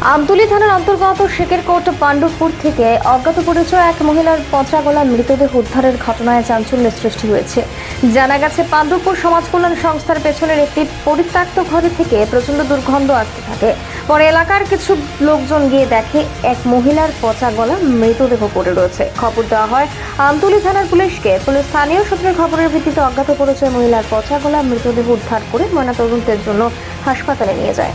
আমতুলি থানার অন্তর্গত শেকেরকোট পাণ্ডবপুর থেকে অজ্ঞাত পরিচয় এক মহিলার পচা গলা মৃতদেহ উদ্ধারের ঘটনায় চাঞ্চল্যের সৃষ্টি হয়েছে। জানা গেছে, পাণ্ডবপুর সমাজ কল্যাণ সংস্থার পেছনের একটি পরিত্যক্ত ঘরে থেকে প্রচণ্ড দুর্গন্ধ আসতে থাকে। পরে এলাকার কিছু লোকজন গিয়ে দেখে এক মহিলার পচা গলা মৃতদেহ পড়ে রয়েছে। খবর দেওয়া হয়, আমতুলি থানার পুলিশকে পুলিশ স্থানীয় সূত্রের খবরের ভিত্তিতে অজ্ঞাত পরিচয় মহিলার পচা গলা মৃতদেহ উদ্ধার করে ময়নাতদন্তের জন্য হাসপাতালে নিয়ে যায়।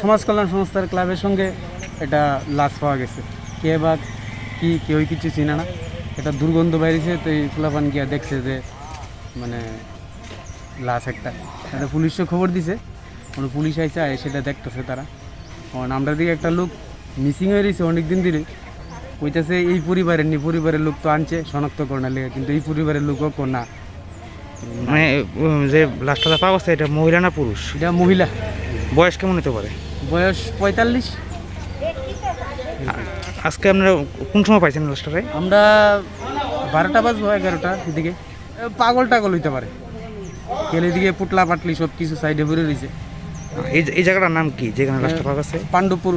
সমাজ কল্যাণ সংস্থার ক্লাবের সঙ্গে এটা লাশ পাওয়া গেছে। কে বা কি কেউই কিছু চিনে না। এটা দুর্গন্ধ বাইরেছে তো এই ফুলাপান গিয়া দেখছে যে মানে লাশ একটা। এটা পুলিশে খবর দিছে। কোনো পুলিশ আইসে আয় সেটা দেখতেছে তারা। কারণ আমরা দিকে একটা লোক মিসিং হয়ে রয়েছে অনেক দিন ধরে। কইতাছে এই পরিবারের নি পরিবারের লোক তো আনছে শনাক্তকরণের লেগে কিন্তু এই পরিবারের লোকও কো না। মানে যে লাশটা পাওয়া গেছে এটা মহিলা না পুরুষ? এটা মহিলা। বয়স কেমন হতে পারে? বয়স পঁয়তাল্লিশ। আজকে আপনারা কোন সময় পাইছেন লাস্টারে? আমরা বারোটা বাজবো এগারোটা এদিকে। পাগল টাগল হইতে পারে। গেলে দিকে পুটলা পাটলি সব কিছু সাইডে ভরে রয়েছে এই এই জায়গাটার নাম কি? যেখানে লাস্টার পাওয়া গেছে? পাণ্ডবপুর